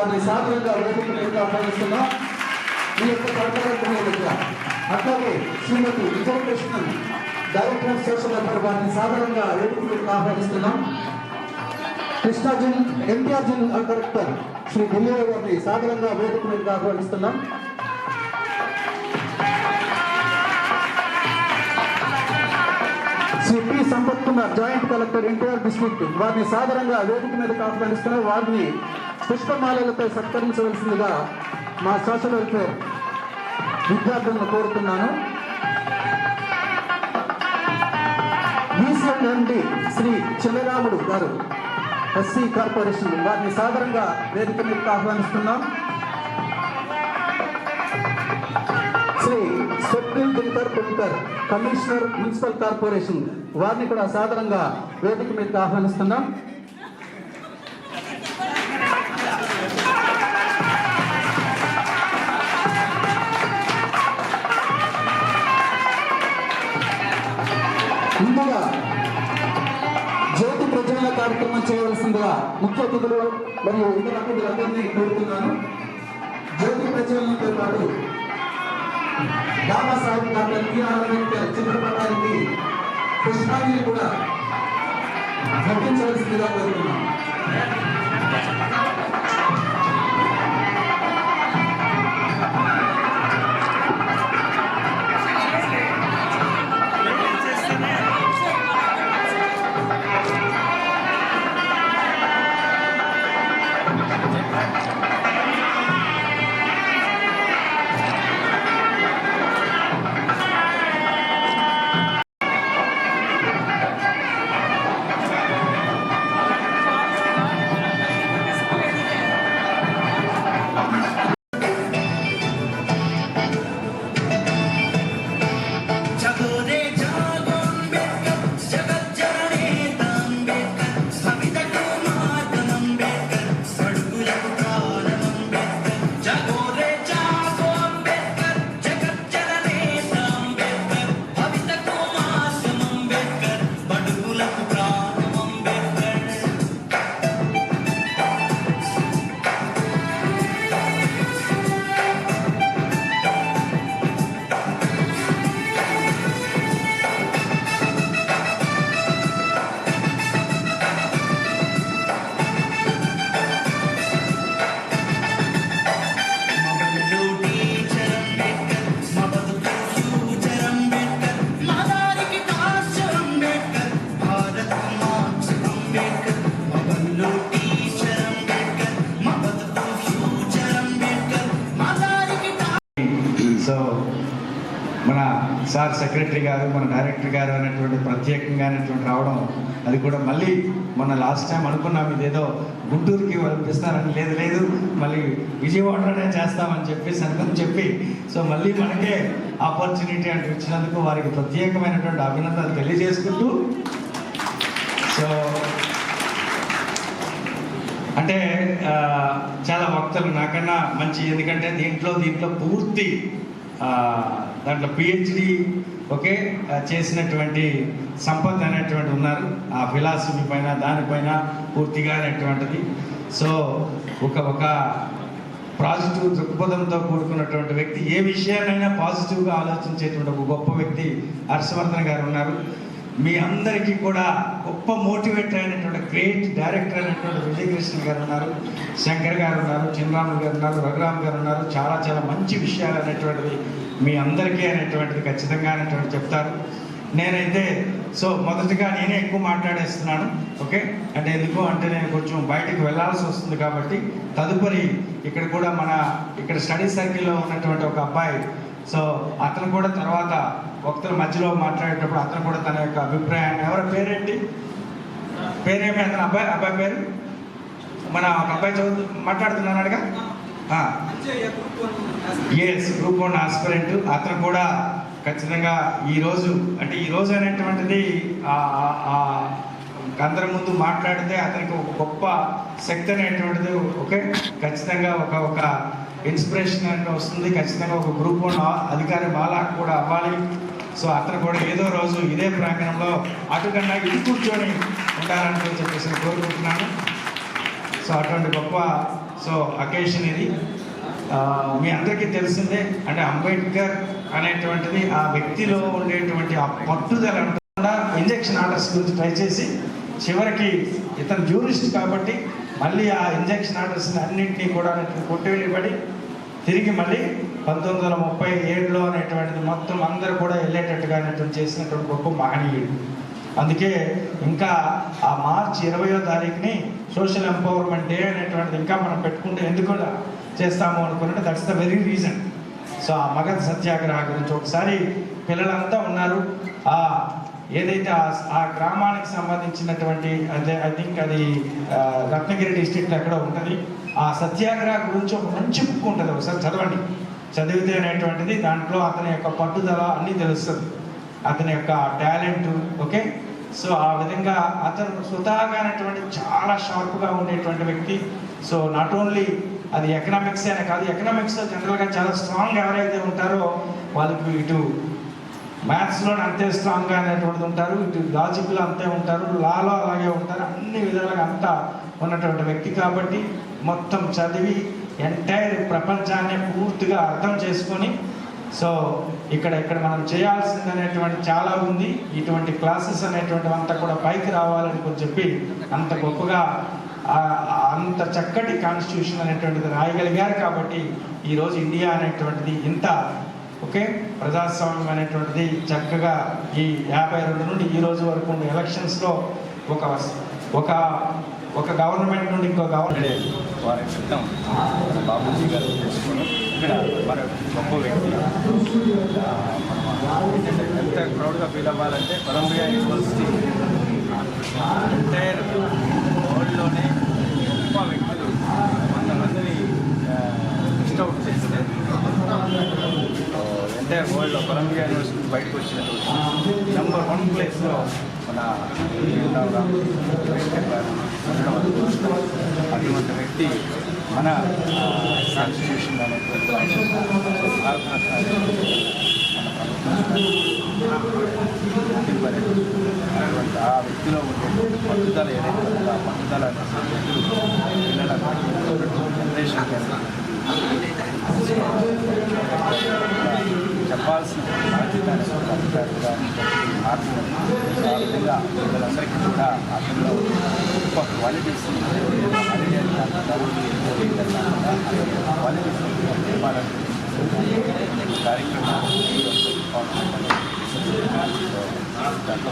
వారిని సాధారణంగా వేదిక మీద ఆహ్వానిస్తున్నాం. ఈ యొక్క కార్యక్రమం అట్లాగే Shrimati Vijayakrishnan director of social welfare వారిని సాధారణంగా వేదిక ఆహ్వానిస్తున్నాం. కృష్ణాజిన్ ఎన్టీఆర్జిన్ డైరెక్టర్ శ్రీ ఢిల్లీ గారిని సాధారణంగా వేదిక మీద ఆహ్వానిస్తున్నాం. Shri P Sampath Kumar joint collector NTR district. వారిని సాధారణంగా వేదిక మీదకి ఆహ్వానిస్తున్న వారిని పుష్పమాలలతో సత్కరించవలసిందిగా మా సోషల్ వెల్ఫేర్ విద్యార్థులను కోరుతున్నాను. నుండి శ్రీ చిల్లరాముడు గారు ఎస్సీ కార్పొరేషన్ వారిని సాధారణంగా వేదిక మీదకి ఆహ్వానిస్తున్నాం Shri Swapnil Dilkar Pulkar commissioner municipal corporation వారిని కూడా సాధారణంగా వేదిక మీదకి ఆహ్వానిస్తున్నాం. ముందుగా జ్యోతి ప్రజ్వలన కార్యక్రమం చేయవలసిందిగా ముఖ్య అతిథులు మరియు ఇతర అతిథులందరినీ కోరుతున్నాను. జ్యోతి ప్రజలతో పాటు బాబాసాహెబ్ డాక్టర్ బిఆర్ అంబేద్కర్ చిత్రపటానికి పుష్పాంజలి కూడా ఘటించవలసిందిగా కోరుతున్నాం. సో మన సార్ సెక్రటరీ గారు మన డైరెక్టర్ గారు అనేటువంటి ప్రత్యేకంగా అనేటువంటి రావడం అది కూడా మళ్ళీ మొన్న లాస్ట్ టైం అనుకున్నాం ఇదేదో గుంటూరుకి పంపిస్తారని లేదు లేదు మళ్ళీ విజయవాడలోనే చేస్తామని చెప్పేసి అనుకుని చెప్పి సో మళ్ళీ మనకే ఆపర్చునిటీ అంటూ ఇచ్చినందుకు వారికి ప్రత్యేకమైనటువంటి అభినందనలు తెలియజేసుకుంటూ సో అంటే చాలా వక్తలు నాకన్నా మంచి ఎందుకంటే దీంట్లో దీంట్లో పూర్తి దాంట్లో పిహెచ్డి ఓకే చేసినటువంటి సంపత్ అనేటువంటి ఉన్నారు. ఆ ఫిలాసఫీ పైన దానిపైన పూర్తిగా అనేటువంటిది. సో ఒక ఒక పాజిటివ్ దృక్పథంతో కూడుకున్నటువంటి వ్యక్తి ఏ విషయాన్నైనా పాజిటివ్గా ఆలోచించేటువంటి ఒక గొప్ప వ్యక్తి హర్షవర్ధన్ గారు ఉన్నారు. మీ అందరికీ కూడా గొప్ప మోటివేట్ అయినటువంటి గ్రేట్ డైరెక్టర్ అయినటువంటి విజయకృష్ణ గారు ఉన్నారు శంకర్ గారు ఉన్నారు చిన్నరాములు గారు ఉన్నారు రఘురామ్ గారు ఉన్నారు. చాలా చాలా మంచి విషయాలు అనేటువంటివి మీ అందరికీ అనేటువంటిది ఖచ్చితంగా అనేటువంటి చెప్తారు. నేనైతే సో మొదటగా నేనే ఎక్కువ మాట్లాడేస్తున్నాను ఓకే? అంటే ఎందుకు? అంటే నేను కొంచెం బయటకు వెళ్ళాల్సి వస్తుంది కాబట్టి తదుపరి ఇక్కడ కూడా మన ఇక్కడ స్టడీ సర్కిల్లో ఉన్నటువంటి ఒక అబ్బాయి సో అతను కూడా తర్వాత వక్తల మధ్యలో మాట్లాడేటప్పుడు అతను కూడా తన యొక్క అభిప్రాయాన్ని ఎవరి పేరేంటి? పేరేమి అతను అబ్బాయి? అబ్బాయి పేరు? మన ఒక అబ్బాయి చదువు మాట్లాడుతున్నాడుగా ఎస్ గ్రూప్ వన్ ఆస్పిరెంట్ అతను కూడా ఖచ్చితంగా ఈరోజు అంటే ఈ రోజు అనేటువంటిది అందరి ముందు మాట్లాడితే అతనికి ఒక గొప్ప శక్తి అనేటువంటిది ఓకే? ఖచ్చితంగా ఒక ఒక ఇన్స్పిరేషన్ అనేది వస్తుంది. ఖచ్చితంగా ఒక గ్రూప్ ఉన్న అధికారి బాలా కూడా అవ్వాలి. సో అతను కూడా ఏదో రోజు ఇదే ప్రాంగణంలో అటుకన్నా ఇది కూర్చొని ఉంటారని చెప్పేసి కోరుకుంటున్నాను. సో అటువంటి గొప్ప సో అకేషన్ ఇది. మీ అందరికీ తెలిసిందే అంటే అంబేద్కర్ అనేటువంటిది ఆ వ్యక్తిలో ఉండేటువంటి ఆ పట్టుదల అంటకుండా ఇంజెక్షన్ ఆర్డర్స్ గురించి ట్రై చేసి చివరికి ఇతను జ్యూరిస్ట్ కాబట్టి మళ్ళీ ఆ ఇంజెక్షన్ ఆర్డర్స్ అన్నింటినీ కూడా కొట్టివెళ్ళిపడి తిరిగి మళ్ళీ పంతొమ్మిది వందల ముప్పై ఏడులో అనేటువంటిది మొత్తం అందరూ కూడా వెళ్ళేటట్టుగా అనేటువంటి చేసినటువంటి గొప్ప మహనీయుడు. అందుకే ఇంకా ఆ మార్చి ఇరవయో తారీఖుని సోషల్ ఎంపవర్మెంట్ డే అనేటువంటిది ఇంకా మనం పెట్టుకుంటే ఎందుకు చేస్తాము అనుకున్నట్టు that's the very reason so ఆ మగధ సత్యాగ్రహ గురించి ఒకసారి పిల్లలంతా ఉన్నారు. ఆ ఏదైతే ఆ ఆ గ్రామానికి సంబంధించినటువంటి అదే ఐ థింక్ అది రత్నగిరి డిస్టిక్ట్ ఎక్కడో ఉంటుంది. ఆ సత్యాగ్రహ గురించి ఒక మంచి బుక్ ఉంటుంది ఒకసారి చదవండి. చదివితే అనేటువంటిది దాంట్లో అతని యొక్క పట్టుదల అన్నీ తెలుస్తుంది. అతని యొక్క టాలెంట్ ఓకే? సో ఆ విధంగా అతను స్వతహాగా చాలా షార్ప్గా ఉండేటువంటి వ్యక్తి. సో నాట్ ఓన్లీ అది ఎకనామిక్స్ అనే కాదు ఎకనామిక్స్లో జనరల్గా చాలా స్ట్రాంగ్ ఎవరైతే ఉంటారో వాళ్ళకి ఇటు మ్యాథ్స్లో అంతే స్ట్రాంగ్గా అనేటువంటిది ఉంటారు ఇటు లాజిక్లో అంతే ఉంటారు లాలో అలాగే ఉంటారు అన్ని విధాలుగా అంతా ఉన్నటువంటి వ్యక్తి కాబట్టి మొత్తం చదివి ఎంటైర్ ప్రపంచాన్ని పూర్తిగా అర్థం చేసుకొని సో ఇక్కడ ఇక్కడ మనం చేయాల్సింది అనేటువంటి చాలా ఉంది. ఇటువంటి క్లాసెస్ అనేటువంటివి అంతా కూడా పైకి రావాలని చెప్పి అంత గొప్పగా అంత చక్కటి కాన్స్టిట్యూషన్ అనేటువంటిది రాయగలిగారు కాబట్టి ఈరోజు ఇండియా అనేటువంటిది ఇంత ఓకే? ప్రజాస్వామ్యం అనేటువంటిది చక్కగా ఈ యాభై రెండు నుండి ఈ రోజు వరకు ఉన్న ఎలక్షన్స్లో ఒక ఒక ఒక గవర్నమెంట్ నుండి ఇంకో గవర్నమెంట్ వారి క్రితం బాబూజీ గారు తెలుసుకుని ఇక్కడ మరి గొప్ప వ్యక్తి. మనం ఎంత ప్రౌడ్గా ఫీల్ అవ్వాలంటే కొలంబియా యూనివర్సిటీ ఎంటైర్ వరల్డ్లోనే గొప్ప వ్యక్తులు కొంతమందిని లిస్ట్ అవుట్ చేస్తే ఎంటైర్ వరల్డ్లో కొలంబియా యూనివర్సిటీ బయటకు వచ్చినటువంటి నెంబర్ వన్ ప్లేస్లో మన అటువంటి వ్యక్తి మన కాన్స్టిట్యూషన్ అనేటువంటి అటువంటి ఆ వ్యక్తిలో ఉండేటువంటి పట్టుదల ఏదైతే ఉందో ఆ పట్టుదల అనేది పిల్లల జనరేషన్కి అనేది అధికారులుగా మార్పు ఆ విధంగా పిల్లలందరికీ కూడా ఆ గొప్ప క్వాలిటీస్ క్వాలిటీస్ దాంట్లో